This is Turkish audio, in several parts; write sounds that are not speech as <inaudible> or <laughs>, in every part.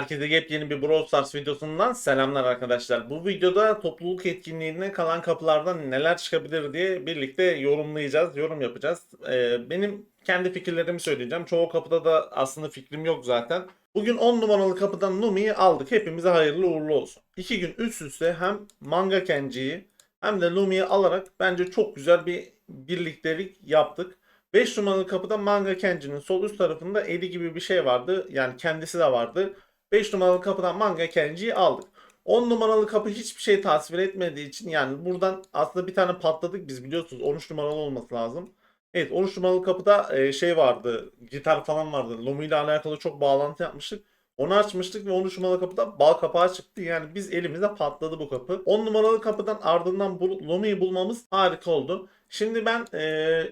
Herkese yepyeni bir Brawl Stars videosundan selamlar arkadaşlar. Bu videoda topluluk etkinliğine kalan kapılardan neler çıkabilir diye birlikte yorumlayacağız, yorum yapacağız. Ee, benim kendi fikirlerimi söyleyeceğim. Çoğu kapıda da aslında fikrim yok zaten. Bugün 10 numaralı kapıdan Numi'yi aldık. Hepimize hayırlı uğurlu olsun. İki gün üst üste hem Manga Kenji'yi hem de Lumi'yi alarak bence çok güzel bir birliktelik yaptık. 5 numaralı kapıda Manga Kenji'nin sol üst tarafında eli gibi bir şey vardı. Yani kendisi de vardı. 5 numaralı kapıdan Manga Kenji'yi aldık. 10 numaralı kapı hiçbir şey tasvir etmediği için yani buradan aslında bir tane patladık biz biliyorsunuz 13 numaralı olması lazım. Evet 13 numaralı kapıda e, şey vardı gitar falan vardı. Lumi ile alakalı çok bağlantı yapmıştık. Onu açmıştık ve 13 numaralı kapıda bal kapağı çıktı. Yani biz elimizde patladı bu kapı. 10 numaralı kapıdan ardından bu, Lumi'yi bulmamız harika oldu. Şimdi ben e,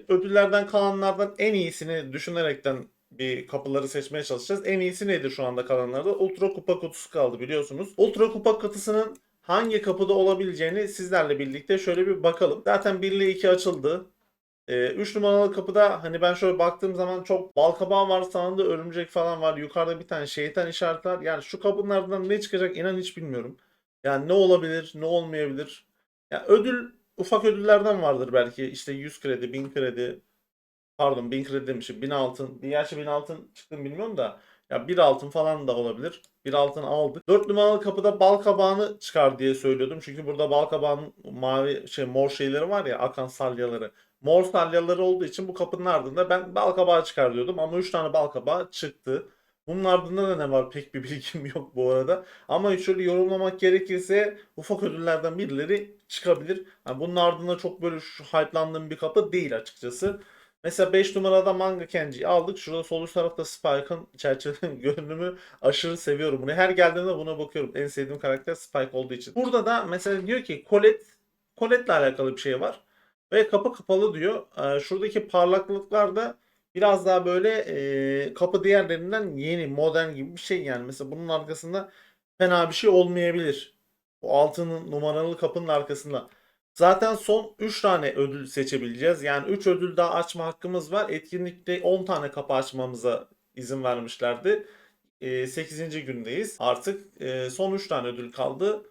ödüllerden kalanlardan en iyisini düşünerekten bir kapıları seçmeye çalışacağız. En iyisi nedir şu anda kalanlarda? Ultra Kupa kutusu kaldı biliyorsunuz. Ultra Kupa kutusunun hangi kapıda olabileceğini sizlerle birlikte şöyle bir bakalım. Zaten 1 ile 2 açıldı. 3 numaralı kapıda hani ben şöyle baktığım zaman çok balkabağı var sağında örümcek falan var. Yukarıda bir tane şeytan işareti var. Yani şu kapılardan ne çıkacak inan hiç bilmiyorum. Yani ne olabilir ne olmayabilir. Ya ödül ufak ödüllerden vardır belki. İşte 100 kredi, 1000 kredi. Pardon 1000 kredi demişim. 1000 altın. Gerçi 1000 altın çıktı mı bilmiyorum da. Ya 1 altın falan da olabilir. 1 altın aldık. 4 numaralı kapıda bal kabağını çıkar diye söylüyordum. Çünkü burada bal kabağının mavi şey mor şeyleri var ya akan salyaları. Mor salyaları olduğu için bu kapının ardında ben bal kabağı çıkar diyordum. Ama 3 tane bal kabağı çıktı. Bunun ardında da ne var pek bir bilgim yok bu arada. Ama şöyle yorumlamak gerekirse ufak ödüllerden birileri çıkabilir. Yani bunun ardında çok böyle şu hype'landığım bir kapı değil açıkçası. Mesela 5 numarada Manga Kenji'yi aldık. Şurada sol üst tarafta Spike'ın çerçeve <laughs> görünümü aşırı seviyorum bunu. Her geldiğimde buna bakıyorum. En sevdiğim karakter Spike olduğu için. Burada da mesela diyor ki Colette Colette'le alakalı bir şey var. Ve kapı kapalı diyor. Ee, şuradaki parlaklıklar da biraz daha böyle e, kapı diğerlerinden yeni, modern gibi bir şey yani. Mesela bunun arkasında fena bir şey olmayabilir. Bu altının numaralı kapının arkasında. Zaten son 3 tane ödül seçebileceğiz. Yani 3 ödül daha açma hakkımız var. Etkinlikte 10 tane kapı açmamıza izin vermişlerdi. 8. gündeyiz. Artık e, son 3 tane ödül kaldı.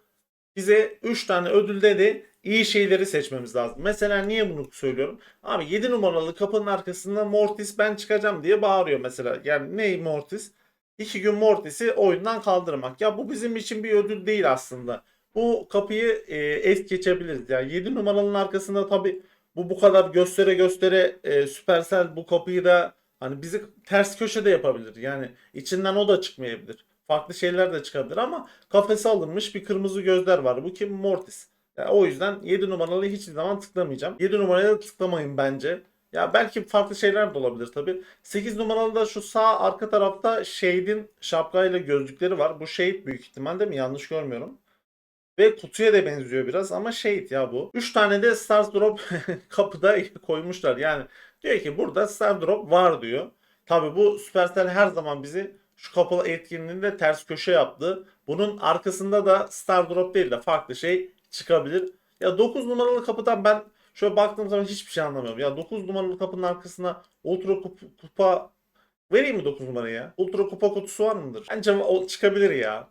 Bize 3 tane ödülde de iyi şeyleri seçmemiz lazım. Mesela niye bunu söylüyorum? Abi 7 numaralı kapının arkasında Mortis ben çıkacağım diye bağırıyor mesela. Yani ne Mortis? 2 gün Mortis'i oyundan kaldırmak. Ya bu bizim için bir ödül değil aslında. Bu kapıyı e, es geçebiliriz. Yani 7 numaranın arkasında tabi bu bu kadar göstere göstere e, Supercell bu kapıyı da hani bizi ters köşede yapabilir. Yani içinden o da çıkmayabilir. Farklı şeyler de çıkabilir ama kafese alınmış bir kırmızı gözler var. Bu kim? Mortis. Yani o yüzden 7 numaralı hiçbir zaman tıklamayacağım. 7 numaraya da tıklamayın bence. Ya belki farklı şeyler de olabilir tabi. 8 numaralı da şu sağ arka tarafta Shade'in şapkayla gözlükleri var. Bu Shade büyük ihtimal değil mi? Yanlış görmüyorum. Ve kutuya da benziyor biraz ama Shade ya bu. 3 tane de Stars Drop <laughs> kapıda koymuşlar. Yani diyor ki burada Star Drop var diyor. Tabi bu Supercell her zaman bizi şu kapalı etkinliğinde ters köşe yaptı. Bunun arkasında da Star Drop değil de farklı şey çıkabilir. Ya 9 numaralı kapıdan ben şöyle baktığım zaman hiçbir şey anlamıyorum. Ya 9 numaralı kapının arkasına Ultra kup- Kupa vereyim mi 9 numarayı ya? Ultra Kupa kutusu var mıdır? Bence o çıkabilir ya.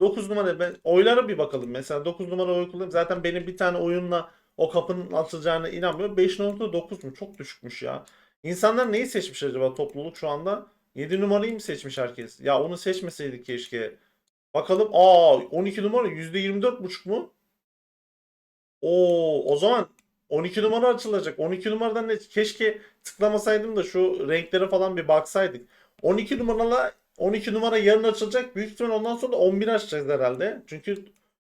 9 numara ben oylara bir bakalım. Mesela 9 numara oy kullanayım. Zaten benim bir tane oyunla o kapının açılacağına inanmıyorum. 5.9 mu? Çok düşükmüş ya. İnsanlar neyi seçmiş acaba topluluk şu anda? 7 numarayı mı seçmiş herkes? Ya onu seçmeseydik keşke. Bakalım. Aa 12 numara %24,5 mu? Oo o zaman 12 numara açılacak. 12 numaradan ne keşke tıklamasaydım da şu renklere falan bir baksaydık. 12 numaralı 12 numara yarın açılacak. Büyük ihtimal ondan sonra da 11 açacağız herhalde. Çünkü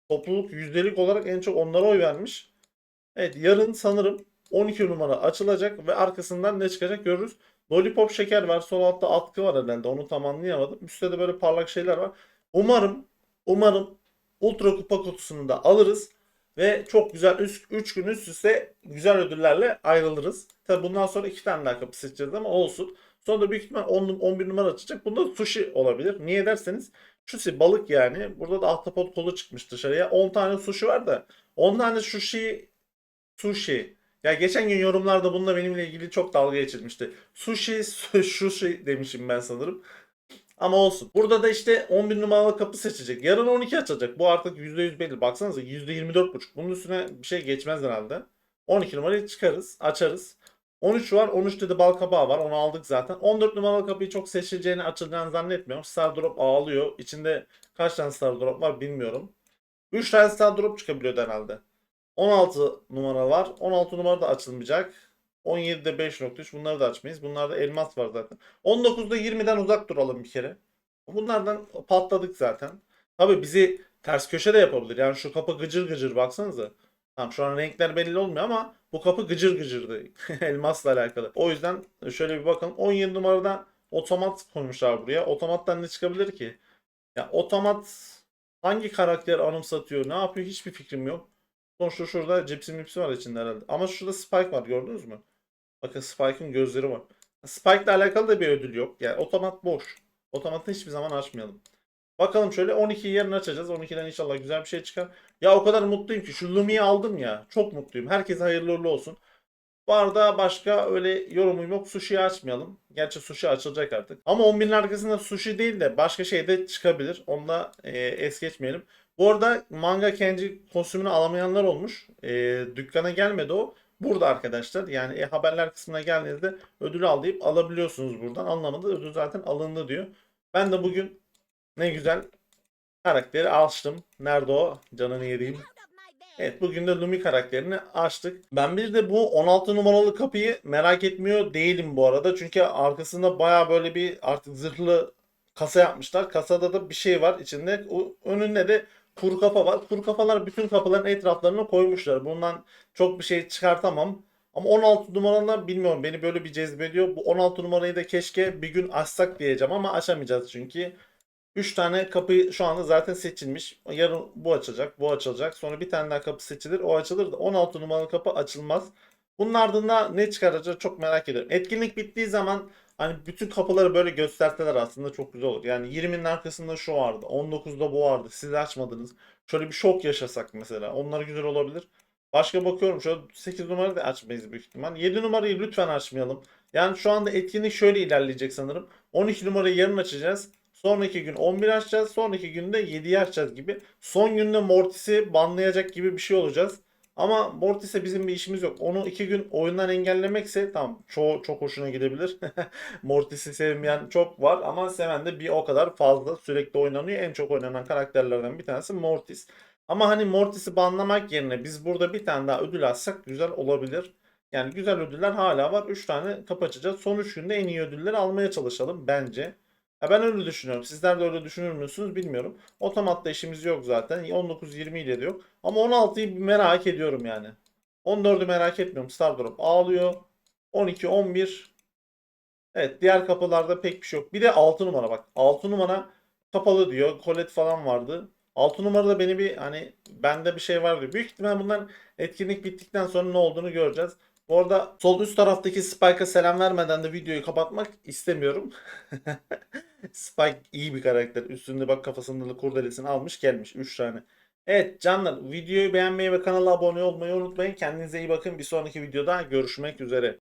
topluluk yüzdelik olarak en çok onlara oy vermiş. Evet yarın sanırım 12 numara açılacak ve arkasından ne çıkacak görürüz. Lollipop şeker var. Sol altta atkı var herhalde. Onu tam anlayamadım. Üstte de böyle parlak şeyler var. Umarım umarım Ultra Kupa kutusunu da alırız. Ve çok güzel 3 gün üst üste güzel ödüllerle ayrılırız. Tabi bundan sonra 2 tane daha kapı seçeceğiz ama olsun. Sonra büyük ihtimal 10, 11 numara açacak. Bunda sushi olabilir. Niye derseniz sushi balık yani. Burada da ahtapot kolu çıkmış dışarıya. 10 tane sushi var da 10 tane sushi sushi. Ya geçen gün yorumlarda bununla benimle ilgili çok dalga geçilmişti. Sushi, sushi demişim ben sanırım. Ama olsun. Burada da işte 11 numaralı kapı seçecek. Yarın 12 açacak. Bu artık %100 belli. Baksanıza %24,5. Bunun üstüne bir şey geçmez herhalde. 12 numarayı çıkarız. Açarız. 13 var. 13'te de bal kabağı var. Onu aldık zaten. 14 numaralı kapıyı çok seçileceğini açılacağını zannetmiyorum. Star Drop ağlıyor. İçinde kaç tane Star Drop var bilmiyorum. 3 tane Star Drop çıkabiliyordu herhalde. 16 numara var. 16 numara da açılmayacak. 17'de 5.3 bunları da açmayız. Bunlarda elmas var zaten. 19'da 20'den uzak duralım bir kere. Bunlardan patladık zaten. Tabii bizi ters köşe de yapabilir. Yani şu kapı gıcır gıcır baksanıza. Tamam şu an renkler belli olmuyor ama bu kapı gıcır gıcırdı. <laughs> Elmasla alakalı. O yüzden şöyle bir bakalım. 17 numarada otomat koymuşlar buraya. Otomattan ne çıkabilir ki? Ya otomat hangi karakter anımsatıyor? Ne yapıyor? Hiçbir fikrim yok. Sonuçta şurada cipsi mipsi var içinde herhalde. Ama şurada Spike var gördünüz mü? Bakın Spike'ın gözleri var. Spike ile alakalı da bir ödül yok. Yani otomat boş. Otomatı hiçbir zaman açmayalım. Bakalım şöyle 12'yi yarın açacağız. 12'den inşallah güzel bir şey çıkar. Ya o kadar mutluyum ki şu Lumi'yi aldım ya. Çok mutluyum. Herkese hayırlı uğurlu olsun. Bu arada başka öyle yorumum yok. Sushi'yi açmayalım. Gerçi sushi açılacak artık. Ama 11'in arkasında sushi değil de başka şey de çıkabilir. Onu da e, es geçmeyelim. Bu arada manga kenji kostümünü alamayanlar olmuş. E, dükkana gelmedi o. Burada arkadaşlar yani e, haberler kısmına geldiğinizde ödülü al deyip alabiliyorsunuz buradan. Anlamadı ödül zaten alındı diyor. Ben de bugün ne güzel karakteri açtım. Nerede o? Canını yediğim. Evet bugün de Lumi karakterini açtık. Ben bir de bu 16 numaralı kapıyı merak etmiyor değilim bu arada. Çünkü arkasında baya böyle bir artık zırhlı kasa yapmışlar. Kasada da bir şey var içinde. O, önünde de kuru kafa var. Kuru kafalar bütün kapıların etraflarına koymuşlar. Bundan çok bir şey çıkartamam. Ama 16 numaralar bilmiyorum beni böyle bir cezbediyor. Bu 16 numarayı da keşke bir gün açsak diyeceğim ama açamayacağız çünkü. 3 tane kapı şu anda zaten seçilmiş. Yarın bu açılacak, bu açılacak. Sonra bir tane daha kapı seçilir, o açılır da 16 numaralı kapı açılmaz. Bunun ardında ne çıkaracak çok merak ediyorum. Etkinlik bittiği zaman hani bütün kapıları böyle gösterseler aslında çok güzel olur. Yani 20'nin arkasında şu vardı, 19'da bu vardı. Siz açmadınız. Şöyle bir şok yaşasak mesela. Onlar güzel olabilir. Başka bakıyorum şöyle 8 numarayı da açmayız büyük ihtimal. 7 numarayı lütfen açmayalım. Yani şu anda etkinlik şöyle ilerleyecek sanırım. 12 numarayı yarın açacağız. Sonraki gün 11 açacağız. Sonraki günde 7'yi açacağız gibi. Son günde Mortis'i banlayacak gibi bir şey olacağız. Ama Mortis'e bizim bir işimiz yok. Onu 2 gün oyundan engellemekse tamam çoğu çok hoşuna gidebilir. <laughs> Mortis'i sevmeyen çok var ama seven de bir o kadar fazla sürekli oynanıyor. En çok oynanan karakterlerden bir tanesi Mortis. Ama hani Mortis'i banlamak yerine biz burada bir tane daha ödül alsak güzel olabilir. Yani güzel ödüller hala var. 3 tane kapı. Son 3 günde en iyi ödülleri almaya çalışalım bence. Ya ben öyle düşünüyorum. Sizler de öyle düşünür müsünüz bilmiyorum. Otomatta işimiz yok zaten. 19-20 ile de yok. Ama 16'yı merak ediyorum yani. 14'ü merak etmiyorum. Star Drop ağlıyor. 12, 11. Evet diğer kapılarda pek bir şey yok. Bir de 6 numara bak. 6 numara kapalı diyor. Colette falan vardı. 6 numarada beni bir hani bende bir şey var diyor. Büyük ihtimal bunlar etkinlik bittikten sonra ne olduğunu göreceğiz. Bu arada sol üst taraftaki Spike'a selam vermeden de videoyu kapatmak istemiyorum. <laughs> Spike iyi bir karakter. Üstünde bak kafasında da kurdelesini almış gelmiş 3 tane. Evet canlar videoyu beğenmeyi ve kanala abone olmayı unutmayın. Kendinize iyi bakın. Bir sonraki videoda görüşmek üzere.